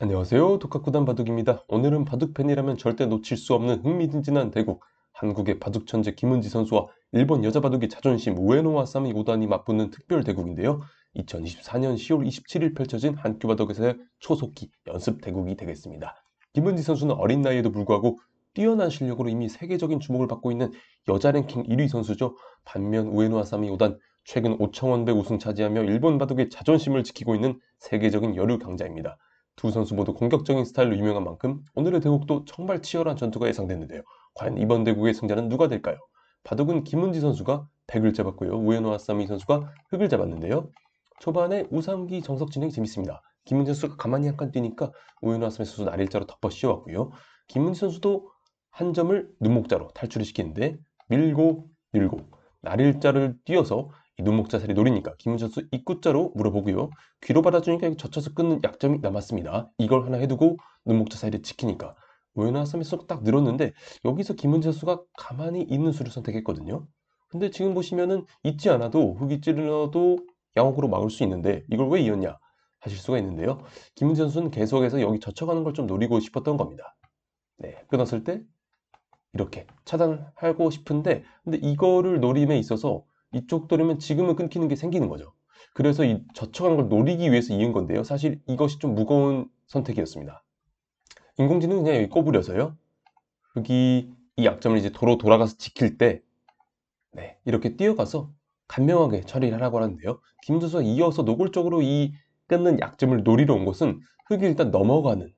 안녕하세요. 독학구단 바둑입니다. 오늘은 바둑팬이라면 절대 놓칠 수 없는 흥미진진한 대국, 한국의 바둑 천재 김은지 선수와 일본 여자 바둑의 자존심 우에노와 사미 오단이 맞붙는 특별 대국인데요. 2024년 10월 27일 펼쳐진 한큐 바둑에서의 초속기 연습 대국이 되겠습니다. 김은지 선수는 어린 나이에도 불구하고 뛰어난 실력으로 이미 세계적인 주목을 받고 있는 여자 랭킹 1위 선수죠. 반면 우에노와 사미 오단 최근 5천원배 우승 차지하며 일본 바둑의 자존심을 지키고 있는 세계적인 여류 강자입니다. 두 선수 모두 공격적인 스타일로 유명한 만큼 오늘의 대국도 정말 치열한 전투가 예상되는데요. 과연 이번 대국의 승자는 누가 될까요? 바둑은 김은지 선수가 백을 잡았고요. 우에노 아사미 선수가 흑을 잡았는데요. 초반에 우상기 정석 진행이 재밌습니다. 김은지 선수가 가만히 한칸 뛰니까 우에노 아사미 선수 날일자로 덮어 씌워왔고요. 김은지 선수도 한 점을 눈목자로 탈출을 시키는데 밀고 밀고 날일자를 뛰어서 이 눈목 자세를 노리니까 김은지 선수 입구자로 물어보고요. 귀로 받아주니까 젖혀서 끊는 약점이 남았습니다. 이걸 하나 해두고 눈목 자세를 지키니까 아사미 선수가 딱 늘었는데 여기서 김은지 선수가 가만히 있는 수를 선택했거든요. 근데 지금 보시면은 있지 않아도 흑이 찔러도 양호으로 막을 수 있는데 이걸 왜 이었냐 하실 수가 있는데요. 김은지 선수는 계속해서 여기 젖혀가는 걸 좀 노리고 싶었던 겁니다. 네, 끊었을 때 이렇게 차단하고 싶은데 근데 이거를 노림에 있어서 이쪽 노리면 지금은 끊기는 게 생기는 거죠. 그래서 이 젖혀가는 걸 노리기 위해서 이은 건데요. 사실 이것이 좀 무거운 선택이었습니다. 인공지능은 그냥 여기 꼬부려서요. 여기 이 약점을 이제 도로 돌아가서 지킬 때 네, 이렇게 뛰어가서 간명하게 처리를 하라고 하는데요. 김준수가 이어서 노골적으로 이 끊는 약점을 노리러 온 것은 흑이 일단 넘어가는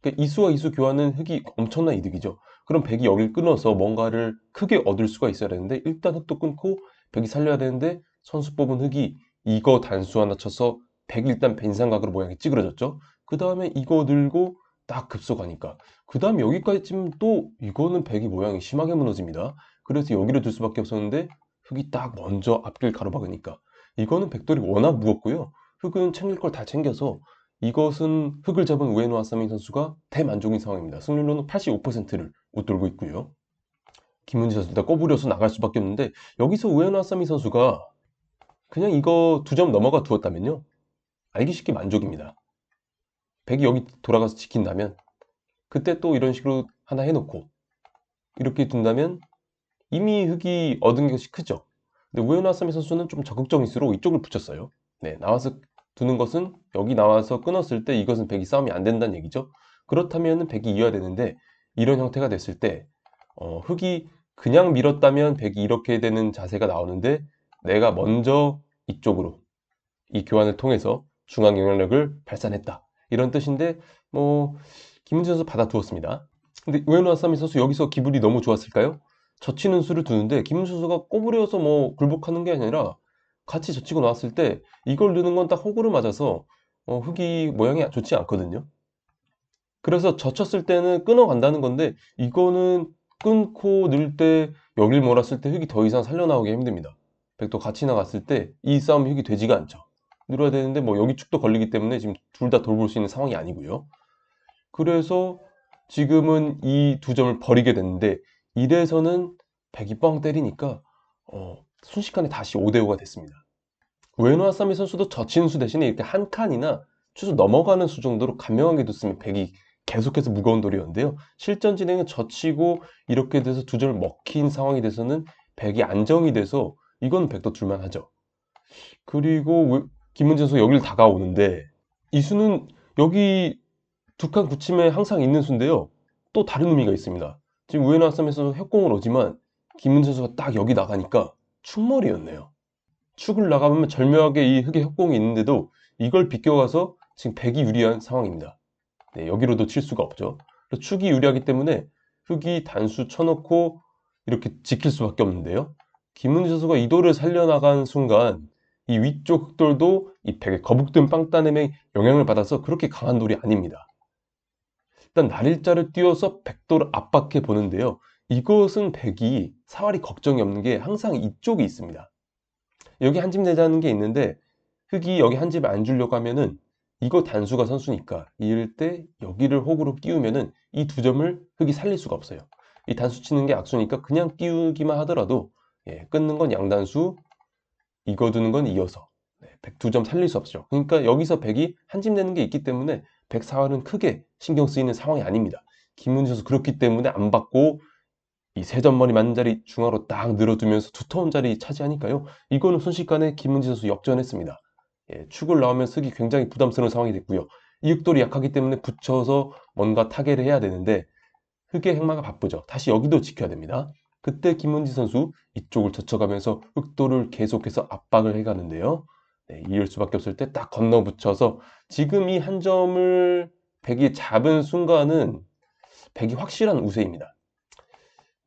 그러니까 이수와 이수 교환은 흑이 엄청난 이득이죠. 그럼 백이 여기를 끊어서 뭔가를 크게 얻을 수가 있어야 되는데 일단 흑도 끊고 백이 살려야 되는데 선수 뽑은 흑이 이거 단수 하나 쳐서 백 일단 벤상각으로 모양이 찌그러졌죠. 그 다음에 이거 들고 딱 급속하니까 그 다음에 여기까지쯤 또 이거는 백이 모양이 심하게 무너집니다. 그래서 여기를 둘 수밖에 없었는데 흑이 딱 먼저 앞길 가로막으니까 이거는 백돌이 워낙 무겁고요. 흑은 챙길 걸 다 챙겨서 이것은 흑을 잡은 우에노 아사미 선수가 대만족인 상황입니다. 승률로는 85%를 웃돌고 있고요. 김은지 선수 일단 꼬부려서 나갈 수밖에 없는데 여기서 우에노 아사미 선수가 그냥 이거 두 점 넘어가 두었다면요. 알기 쉽게 만족입니다. 백이 여기 돌아가서 지킨다면 그때 또 이런 식으로 하나 해놓고 이렇게 둔다면 이미 흑이 얻은 것이 크죠. 근데 우에노 아사미 선수는 좀 적극적일수록 이쪽을 붙였어요. 네, 나와서 두는 것은 여기 나와서 끊었을 때 이것은 백이 싸움이 안 된다는 얘기죠. 그렇다면 백이 이어야 되는데 이런 형태가 됐을 때 어, 흑이 그냥 밀었다면 백이 이렇게 되는 자세가 나오는데 내가 먼저 이쪽으로 이 교환을 통해서 중앙 영향력을 발산했다. 이런 뜻인데 뭐 김은지 선수 받아두었습니다. 근데 우에노 아사미 선수 여기서 기분이 너무 좋았을까요? 젖히는 수를 두는데 김은지 선수가 꼬부려서 뭐 굴복하는 게 아니라 같이 젖히고 나왔을 때 이걸 넣는 건 딱 호구를 맞아서 어, 흙이 모양이 좋지 않거든요. 그래서 젖혔을 때는 끊어간다는 건데 이거는 끊고 넣을 때 여길 몰았을 때 흙이 더 이상 살려나오기 힘듭니다. 백도 같이 나갔을 때 이 싸움이 흙이 되지가 않죠. 늘어야 되는데 뭐 여기 축도 걸리기 때문에 지금 둘 다 돌볼 수 있는 상황이 아니고요. 그래서 지금은 이 두 점을 버리게 됐는데 이래서는 백이 뻥 때리니까 어, 순식간에 다시 5대5가 됐습니다. 우에노 아사미 선수도 젖히는 수 대신에 이렇게 한 칸이나 추수 넘어가는 수 정도로 간명하게 뒀으면 백이 계속해서 무거운 돌이었는데요. 실전 진행은 젖히고 이렇게 돼서 두 점을 먹힌 상황이 돼서는 백이 안정이 돼서 이건 백도 둘만 하죠. 그리고 김은진 선수 여기를 다가오는데 이 수는 여기 두 칸 굳힘에 항상 있는 수인데요. 또 다른 의미가 있습니다. 지금 우에노 아사미에서 협공을 오지만 김은진 선수가 딱 여기 나가니까 축머리였네요. 축을 나가보면 절묘하게 이 흑의 협공이 있는데도 이걸 비껴가서 지금 백이 유리한 상황입니다. 네, 여기로도 칠 수가 없죠. 축이 유리하기 때문에 흑이 단수 쳐놓고 이렇게 지킬 수밖에 없는데요. 김은지 선수가 이 돌을 살려나간 순간 이 위쪽 흑돌도 이 백의 거북든 빵따냄에 영향을 받아서 그렇게 강한 돌이 아닙니다. 일단 날일자를 띄워서 백돌을 압박해 보는데요. 이것은 백이 사활이 걱정이 없는 게 항상 이쪽이 있습니다. 여기 한 집 내자는 게 있는데 흑이 여기 한 집을 안 주려고 하면은 이거 단수가 선수니까 이럴 때 여기를 호구로 끼우면은 이 두 점을 흑이 살릴 수가 없어요. 이 단수 치는 게 악수니까 그냥 끼우기만 하더라도 예, 끊는 건 양단수, 이거 두는 건 이어서 네, 102점 살릴 수 없죠. 그러니까 여기서 백이 한 집 내는 게 있기 때문에 백사활은 크게 신경 쓰이는 상황이 아닙니다. 김문지 선수 그렇기 때문에 안 받고 이 세 점머리 맞는 자리 중앙으로 딱 늘어두면서 두터운 자리 차지하니까요. 이거는 순식간에 김문지 선수 역전했습니다. 예, 축을 나오면 쓰기 굉장히 부담스러운 상황이 됐고요. 이육돌이 약하기 때문에 붙여서 뭔가 타개를 해야 되는데 흑의 행마가 바쁘죠. 다시 여기도 지켜야 됩니다. 그때 김문지 선수 이쪽을 젖혀가면서 흑돌을 계속해서 압박을 해가는데요. 네, 이을 수밖에 없을 때 딱 건너 붙여서 지금 이 한 점을 백이 잡은 순간은 백이 확실한 우세입니다.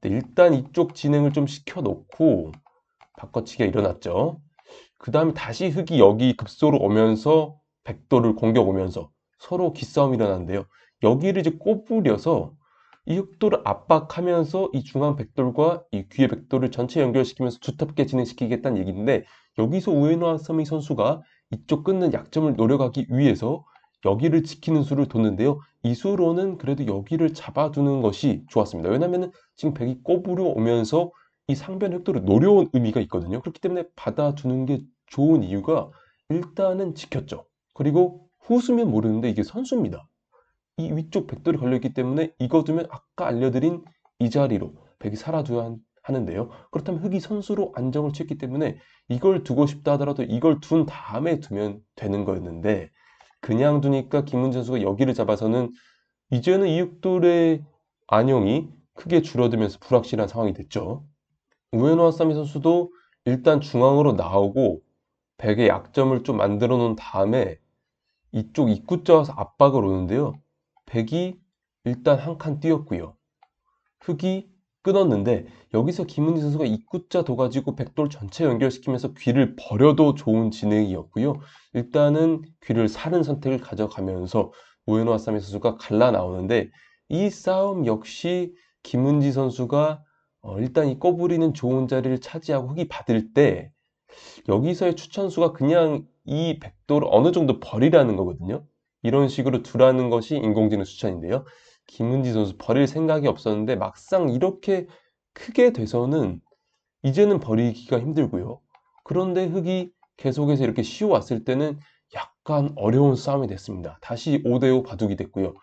네, 일단 이쪽 진행을 좀 시켜놓고 바꿔치기가 일어났죠. 그 다음에 다시 흑이 여기 급소로 오면서 백도를 공격 오면서 서로 기싸움이 일어나는데요. 여기를 이제 꼬부려서 이 흑도를 압박하면서 이 중앙 백돌과 이 귀의 백돌을 전체 연결시키면서 두텁게 진행시키겠다는 얘기인데 여기서 우에노 아사미 선수가 이쪽 끊는 약점을 노려가기 위해서 여기를 지키는 수를 뒀는데요. 이 수로는 그래도 여기를 잡아두는 것이 좋았습니다. 왜냐하면 지금 백이 꼬부려 오면서 이 상변 획도를 노려온 의미가 있거든요. 그렇기 때문에 받아두는 게 좋은 이유가 일단은 지켰죠. 그리고 후수면 모르는데 이게 선수입니다. 이 위쪽 백돌이 걸려있기 때문에 이거 두면 아까 알려드린 이 자리로 백이 살아줘야 하는데요. 그렇다면 흑이 선수로 안정을 취했기 때문에 이걸 두고 싶다 하더라도 이걸 둔 다음에 두면 되는 거였는데 그냥 두니까 김문재 선수가 여기를 잡아서는 이제는 이육돌의 안용이 크게 줄어들면서 불확실한 상황이 됐죠. 우에노 아사미 선수도 일단 중앙으로 나오고 백의 약점을 좀 만들어 놓은 다음에 이쪽 입구자 와서 압박을 오는데요. 백이 일단 한 칸 뛰었고요. 흑이 끊었는데 여기서 김은희 선수가 입구자 둬가지고 백돌 전체 연결시키면서 귀를 버려도 좋은 진행이었고요. 일단은 귀를 사는 선택을 가져가면서 우에노 아사미 선수가 갈라 나오는데 이 싸움 역시 김은지 선수가 어, 일단 이 꼬부리는 좋은 자리를 차지하고 흑이 받을 때 여기서의 추천수가 그냥 이 백도를 어느 정도 버리라는 거거든요. 이런 식으로 두라는 것이 인공지능 추천인데요. 김은지 선수 버릴 생각이 없었는데 막상 이렇게 크게 돼서는 이제는 버리기가 힘들고요. 그런데 흑이 계속해서 이렇게 쉬어왔을 때는 약간 어려운 싸움이 됐습니다. 다시 5대5 바둑이 됐고요.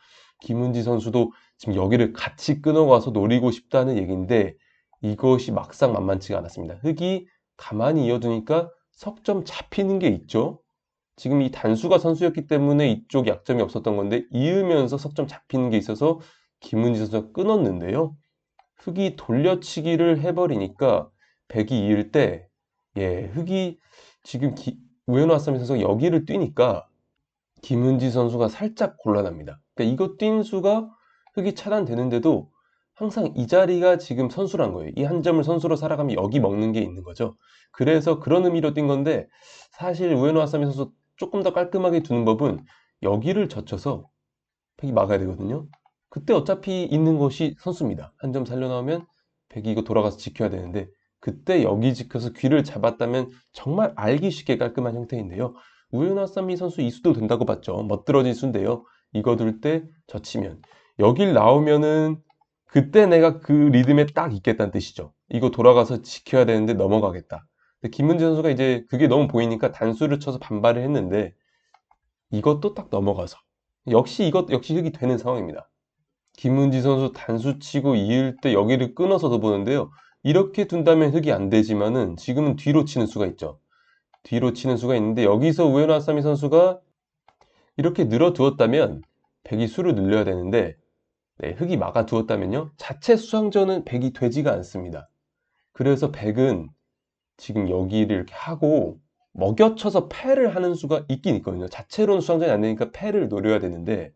김은지 선수도 지금 여기를 같이 끊어가서 노리고 싶다는 얘기인데 이것이 막상 만만치가 않았습니다. 흑이 가만히 이어두니까 석점 잡히는 게 있죠. 지금 이 단수가 선수였기 때문에 이쪽 약점이 없었던 건데 이으면서 석점 잡히는 게 있어서 김은지 선수가 끊었는데요. 흑이 돌려치기를 해버리니까 백이 이을 때 예, 흑이 지금 기, 우에노 아사미 선수가 여기를 뛰니까 김은지 선수가 살짝 곤란합니다. 그러니까 이거 뛴 수가 흑이 차단되는데도 항상 이 자리가 지금 선수란 거예요. 이 한 점을 선수로 살아가면 여기 먹는 게 있는 거죠. 그래서 그런 의미로 뛴 건데 사실 우에노 아사미 선수 조금 더 깔끔하게 두는 법은 여기를 젖혀서 백이 막아야 되거든요. 그때 어차피 있는 것이 선수입니다. 한 점 살려 나오면 백이 이거 돌아가서 지켜야 되는데 그때 여기 지켜서 귀를 잡았다면 정말 알기 쉽게 깔끔한 형태인데요. 우에노 아사미 선수 이수도 된다고 봤죠. 멋들어진 수인데요. 이거 둘 때 젖히면 여길 나오면은 그때 내가 그 리듬에 딱 있겠다는 뜻이죠. 이거 돌아가서 지켜야 되는데 넘어가겠다. 김문재 선수가 이제 그게 너무 보이니까 단수를 쳐서 반발을 했는데 이것도 딱 넘어가서 역시 이것 역시 흑이 되는 상황입니다. 김문지 선수 단수 치고 이을 때 여기를 끊어서도 보는데요. 이렇게 둔다면 흑이 안 되지만은 지금은 뒤로 치는 수가 있죠. 뒤로 치는 수가 있는데 여기서 우에노 아사미 선수가 이렇게 늘어두었다면 백이 수를 늘려야 되는데 네, 흑이 막아두었다면요. 자체 수상전은 백이 되지가 않습니다. 그래서 백은 지금 여기를 이렇게 하고 먹여쳐서 패를 하는 수가 있긴 있거든요. 자체로는 수상전이 안 되니까 패를 노려야 되는데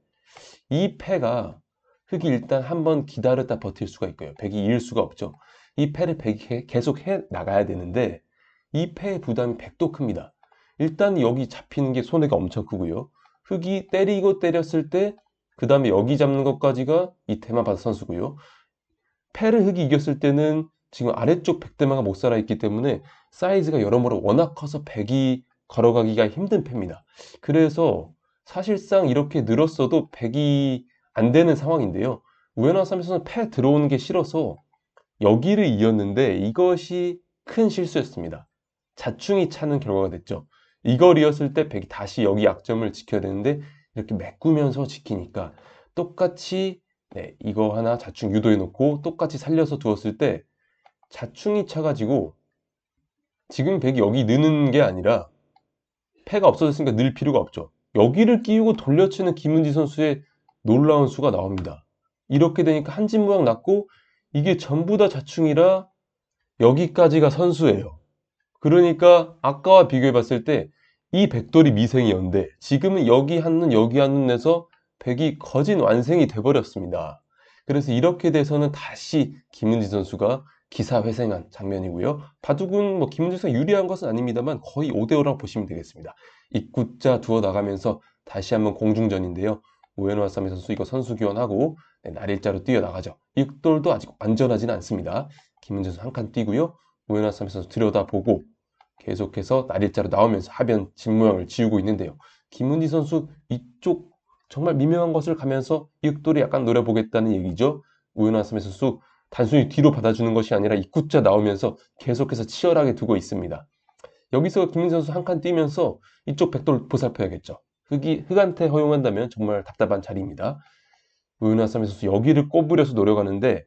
이 패가 흑이 일단 한번 기다렸다 버틸 수가 있고요. 백이 이을 수가 없죠. 이 패를 백이 계속 해 나가야 되는데 이 패의 부담이 백도 큽니다. 일단 여기 잡히는 게 손해가 엄청 크고요. 흑이 때리고 때렸을 때 그 다음에 여기 잡는 것까지가 이테마 바스 선수고요. 패를 흑이 이겼을 때는 지금 아래쪽 백대마가 못 살아있기 때문에 사이즈가 여러모로 워낙 커서 백이 걸어가기가 힘든 패입니다. 그래서 사실상 이렇게 늘었어도 백이 안 되는 상황인데요. 우에나 삼에서는 패 들어오는 게 싫어서 여기를 이었는데 이것이 큰 실수였습니다. 자충이 차는 결과가 됐죠. 이걸 이었을 때 백이 다시 여기 약점을 지켜야 되는데 이렇게 메꾸면서 지키니까 똑같이 네, 이거 하나 자충 유도해 놓고 똑같이 살려서 두었을 때 자충이 차가지고 지금 백이 여기 느는 게 아니라 패가 없어졌으니까 늘 필요가 없죠. 여기를 끼우고 돌려치는 김은지 선수의 놀라운 수가 나옵니다. 이렇게 되니까 한진 모양 났고 이게 전부 다 자충이라 여기까지가 선수예요. 그러니까 아까와 비교해 봤을 때 이 백돌이 미생이었는데 지금은 여기 한눈 여기 한눈 내서 백이 거진 완생이 돼버렸습니다. 그래서 이렇게 돼서는 다시 김은지 선수가 기사회생한 장면이고요. 바둑은 뭐 김은지 선수가 유리한 것은 아닙니다만 거의 5대5라고 보시면 되겠습니다. 입구자 두어 나가면서 다시 한번 공중전인데요. 우에노 아사미 선수 이거 선수 교환하고 네, 날일자로 뛰어나가죠. 육돌도 아직 완전하지는 않습니다. 김은지 선수 한 칸 뛰고요. 우에노 아사미 선수 들여다보고 계속해서 날일자로 나오면서 하변 집 모양을 지우고 있는데요. 김은지 선수 이쪽 정말 미묘한 것을 가면서 육돌이 약간 노려보겠다는 얘기죠. 아사미 선수 단순히 뒤로 받아주는 것이 아니라 입구자 나오면서 계속해서 치열하게 두고 있습니다. 여기서 김민재 선수 한 칸 뛰면서 이쪽 백돌 보살펴야겠죠. 흑이, 흑한테 허용한다면 정말 답답한 자리입니다. 쌈 선수 여기를 꼬부려서 노려가는데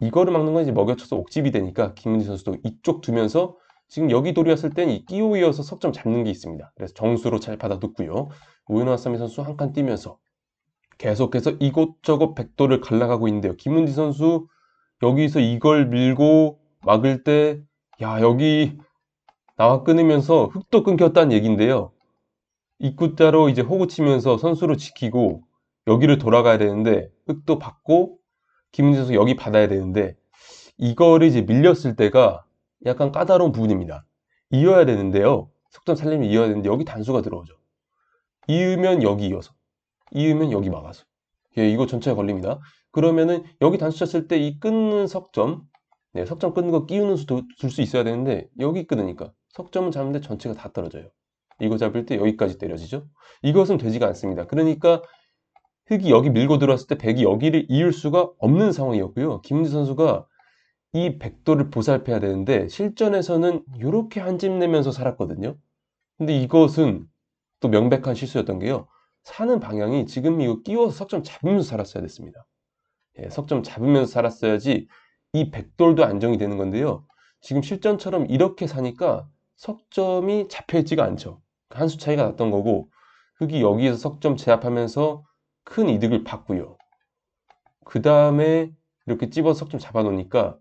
이거를 막는 건 이제 먹여쳐서 옥집이 되니까 김민재 선수도 이쪽 두면서 지금 여기 돌이었을 땐 이 끼오 이어서 석점 잡는 게 있습니다. 그래서 정수로 잘 받아뒀고요. 쌈 선수 한 칸 뛰면서 계속해서 이곳저곳 백돌을 갈라가고 있는데요. 김은지 선수 여기서 이걸 밀고 막을 때, 야, 여기 나와 끊으면서 흙도 끊겼다는 얘기인데요. 입구자로 이제 호구 치면서 선수를 지키고 여기를 돌아가야 되는데 흙도 받고 김은지 선수 여기 받아야 되는데 이거를 이제 밀렸을 때가 약간 까다로운 부분입니다. 이어야 되는데요. 석점 살리면 이어야 되는데 여기 단수가 들어오죠. 이으면 여기 이어서 이으면 여기 막아서 예, 이거 전체가 걸립니다. 그러면은 여기 단수 쳤을 때 이 끊는 석점 네, 석점 끊는 거 끼우는 수도 줄수 있어야 되는데 여기 끊으니까 석점은 잡는데 전체가 다 떨어져요. 이거 잡을 때 여기까지 때려지죠. 이것은 되지가 않습니다. 그러니까 흙이 여기 밀고 들어왔을 때 백이 여기를 이을 수가 없는 상황이었고요. 김은지 선수가 이 백도를 보살펴야 되는데 실전에서는 이렇게 한 집 내면서 살았거든요. 근데 이것은 또 명백한 실수였던 게요. 사는 방향이 지금 이거 끼워서 석점 잡으면서 살았어야 됐습니다. 예, 석점 잡으면서 살았어야지 이 백돌도 안정이 되는 건데요. 지금 실전처럼 이렇게 사니까 석점이 잡혀있지가 않죠. 한 수 차이가 났던 거고 흙이 여기에서 석점 제압하면서 큰 이득을 받고요. 그 다음에 이렇게 찝어서 석점 잡아놓으니까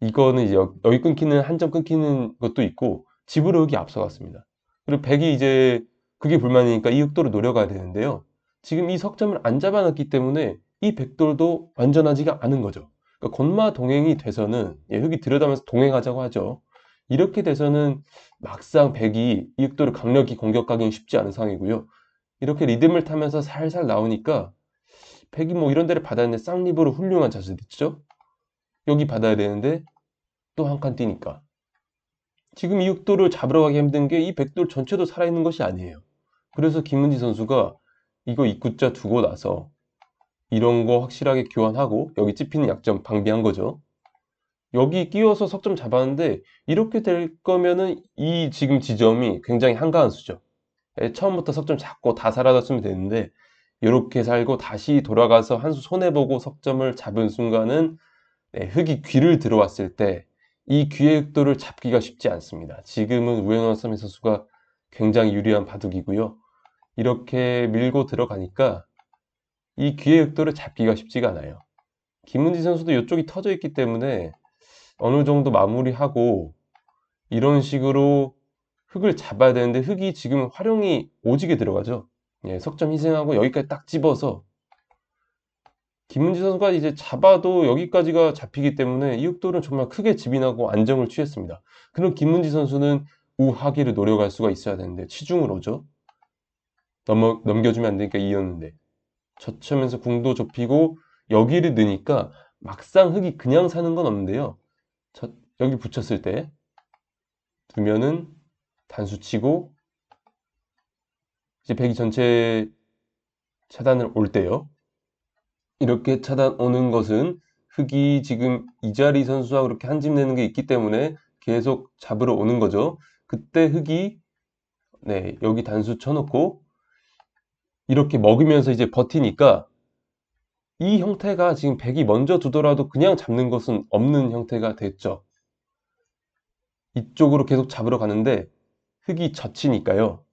이거는 이제 여 기 끊기는 한 점 끊기는 것도 있고 집으로 흙이 앞서갔습니다. 그리고 백이 이제 그게 불만이니까 이 흑도를 노려가야 되는데요. 지금 이 석점을 안 잡아놨기 때문에 이 백돌도 완전하지가 않은 거죠. 그러니까 건마 동행이 돼서는 예, 흙이 들여다면서 동행하자고 하죠. 이렇게 돼서는 막상 백이 이 흑도를 강력히 공격하기는 쉽지 않은 상황이고요. 이렇게 리듬을 타면서 살살 나오니까 백이 뭐 이런 데를 받아야 되는데 쌍립으로 훌륭한 자세 됐죠? 여기 받아야 되는데 또 한 칸 뛰니까 지금 이 흑도를 잡으러 가기 힘든 게 이 백돌 전체도 살아있는 것이 아니에요. 그래서 김은지 선수가 이거 입구자 두고 나서 이런 거 확실하게 교환하고 여기 찝히는 약점 방비한 거죠. 여기 끼워서 석점 잡았는데 이렇게 될 거면은 이 지금 지점이 굉장히 한가한 수죠. 예, 처음부터 석점 잡고 다 사라졌으면 되는데 이렇게 살고 다시 돌아가서 한 수 손해보고 석점을 잡은 순간은 네, 흙이 귀를 들어왔을 때 이 귀의 흑도를 잡기가 쉽지 않습니다. 지금은 우에노 서미 선수가 굉장히 유리한 바둑이고요. 이렇게 밀고 들어가니까 이 귀의 흑도를 잡기가 쉽지가 않아요. 김은지 선수도 이쪽이 터져 있기 때문에 어느 정도 마무리하고 이런 식으로 흙을 잡아야 되는데 흙이 지금 활용이 오지게 들어가죠. 예, 석점 희생하고 여기까지 딱 집어서 김은지 선수가 이제 잡아도 여기까지가 잡히기 때문에 이 흑돌은 정말 크게 지빈하고 안정을 취했습니다. 그럼 김은지 선수는 우하기를 노려갈 수가 있어야 되는데 치중을 오죠. 넘어, 넘겨주면 안 되니까 이었는데 젖혀면서 궁도 좁히고 여기를 넣으니까 막상 흙이 그냥 사는 건 없는데요. 저, 여기 붙였을 때 두면은 단수 치고 이제 배기 전체 차단을 올 때요. 이렇게 차단 오는 것은 흙이 지금 이자리 선수와 그렇게 한 집 내는 게 있기 때문에 계속 잡으러 오는 거죠. 그때 흙이 네, 여기 단수 쳐놓고 이렇게 먹으면서 이제 버티니까 이 형태가 지금 백이 먼저 두더라도 그냥 잡는 것은 없는 형태가 됐죠. 이쪽으로 계속 잡으러 가는데 흙이 젖히니까요.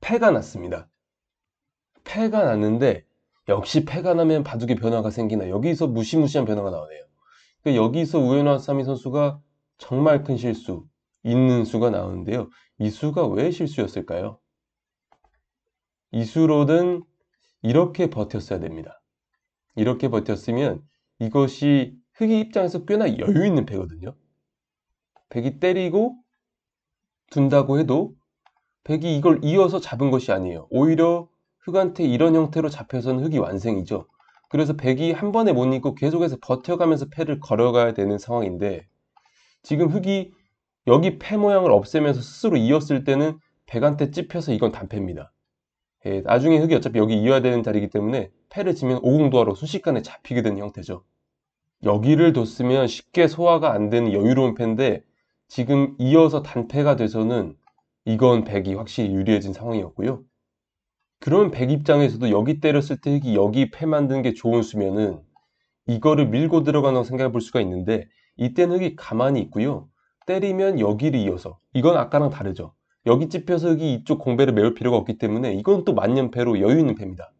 패가 났습니다. 패가 났는데 역시 패가 나면 바둑의 변화가 생기나 여기서 무시무시한 변화가 나오네요. 그러니까 여기서 우에노 아사미 선수가 정말 큰 실수, 있는 수가 나오는데요. 이 수가 왜 실수였을까요? 이 수로는 이렇게 버텼어야 됩니다. 이렇게 버텼으면 이것이 흑이 입장에서 꽤나 여유 있는 패거든요. 백이 때리고 둔다고 해도 백이 이걸 이어서 잡은 것이 아니에요. 오히려 흑한테 이런 형태로 잡혀서는 흑이 완승이죠. 그래서 백이 한 번에 못 이기고 계속해서 버텨가면서 패를 걸어가야 되는 상황인데 지금 흑이 여기 패 모양을 없애면서 스스로 이었을 때는 백한테 찝혀서 이건 단패입니다. 예, 나중에 흑이 어차피 여기 이어야 되는 자리이기 때문에 패를 지면 오공도하로 순식간에 잡히게 되는 형태죠. 여기를 뒀으면 쉽게 소화가 안 되는 여유로운 패인데 지금 이어서 단패가 돼서는 이건 백이 확실히 유리해진 상황이었고요. 그런 백 입장에서도 여기 때렸을 때 흑이 여기 패 만드는 게 좋은 수면은 이거를 밀고 들어가는 생각해 볼 수가 있는데 이때는 흑이 가만히 있고요. 때리면 여기를 이어서 이건 아까랑 다르죠. 여기 찝혀서 흑이 이쪽 공배를 메울 필요가 없기 때문에 이건 또 만년패로 여유 있는 패입니다.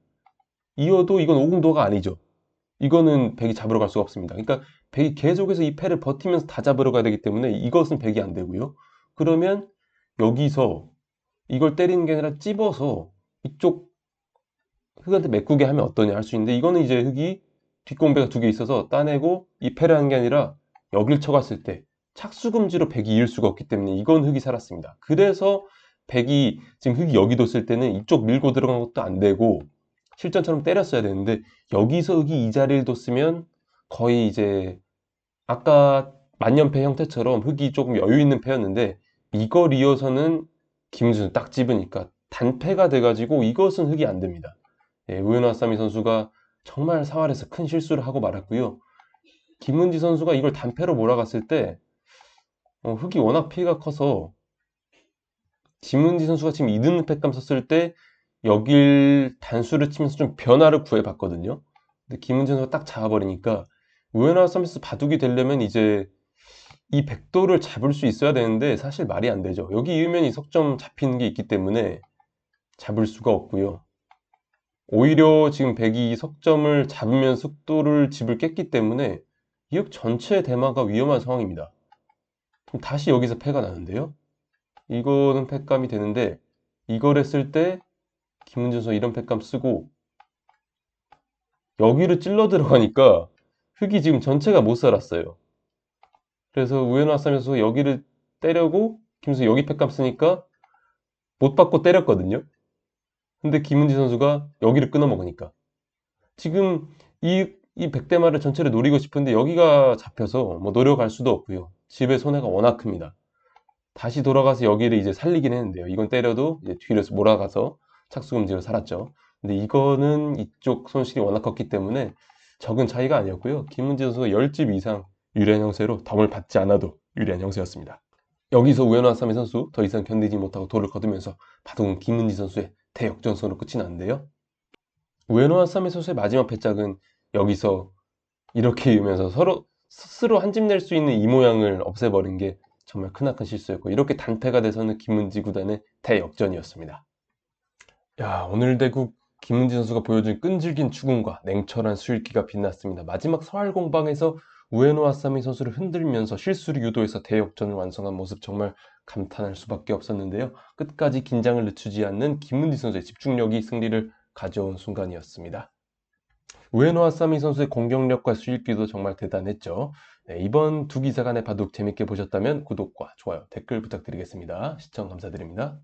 이어도 이건 오공도가 아니죠. 이거는 백이 잡으러 갈 수가 없습니다. 그러니까 백이 계속해서 이 패를 버티면서 다 잡으러 가야 되기 때문에 이것은 백이 안 되고요. 그러면 여기서 이걸 때리는 게 아니라 찝어서 이쪽 흑한테 메꾸게 하면 어떠냐 할 수 있는데 이거는 이제 흑이 뒷공배가 두 개 있어서 따내고 이 패를 하는 게 아니라 여길 쳐갔을 때 착수금지로 백이 이을 수가 없기 때문에 이건 흑이 살았습니다. 그래서 백이 지금 흑이 여기 뒀을 때는 이쪽 밀고 들어간 것도 안 되고 실전처럼 때렸어야 되는데 여기서 흑이 이 자리를 뒀으면 거의 이제 아까 만년패 형태처럼 흑이 조금 여유 있는 패였는데 이걸 이어서는 김준수 딱 집으니까 단패가 돼가지고 이것은 흑이 안 됩니다. 예, 아사미 선수가 정말 사활에서 큰 실수를 하고 말았고요. 김은지 선수가 이걸 단패로 몰아갔을 때 어, 흑이 워낙 피해가 커서 김은지 선수가 지금 2등 패감 썼을 때 여길 단수를 치면서 좀 변화를 구해봤거든요. 근데 김은지 선수가 딱 잡아버리니까 아사미 선수 바둑이 되려면 이제 이 백도를 잡을 수 있어야 되는데 사실 말이 안 되죠. 여기 이으면 이 석점 잡히는 게 있기 때문에 잡을 수가 없고요. 오히려 지금 백이 이 석점을 잡으면 속도를 집을 깼기 때문에 이 역 전체 대마가 위험한 상황입니다. 그럼 다시 여기서 패가 나는데요. 이거는 패감이 되는데 이걸 했을 때 김은준 선수 이런 패감 쓰고 여기를 찔러 들어가니까 흑이 지금 전체가 못 살았어요. 그래서 선수 여기를 때려고 김선수 여기 패감 쓰니까 못 받고 때렸거든요. 근데 김은지 선수가 여기를 끊어 먹으니까 지금 이, 이 백대마를 전체를 노리고 싶은데 여기가 잡혀서 뭐 노려갈 수도 없고요. 집의 손해가 워낙 큽니다. 다시 돌아가서 여기를 이제 살리긴 했는데요. 이건 때려도 이제 뒤로 몰아가서 착수금지로 살았죠. 근데 이거는 이쪽 손실이 워낙 컸기 때문에 적은 차이가 아니었고요. 김은지 선수가 10집 이상 유리한 형세로 덤을 받지 않아도 유리한 형세였습니다. 여기서 우연한 아사미 선수 더 이상 견디지 못하고 돌을 거두면서 바둑은 김은지 선수의 대역전선으로 끝이 났는데요. 우에노 아사미 선수의 마지막 패작은 여기서 이렇게 이으면서 서로 스스로 한 집 낼 수 있는 이 모양을 없애버린 게 정말 크나큰 실수였고 이렇게 단패가 돼서는 김은지 구단의 대역전이었습니다. 야 오늘 대국 김은지 선수가 보여준 끈질긴 추궁과 냉철한 수일기가 빛났습니다. 마지막 서할 공방에서 우에노 아사미 선수를 흔들면서 실수를 유도해서 대역전을 완성한 모습 정말 감탄할 수밖에 없었는데요. 끝까지 긴장을 늦추지 않는 김은지 선수의 집중력이 승리를 가져온 순간이었습니다. 우에노 아사미 선수의 공격력과 수익기도 정말 대단했죠. 네, 이번 두 기사 간의 바둑 재밌게 보셨다면 구독과 좋아요, 댓글 부탁드리겠습니다. 시청 감사드립니다.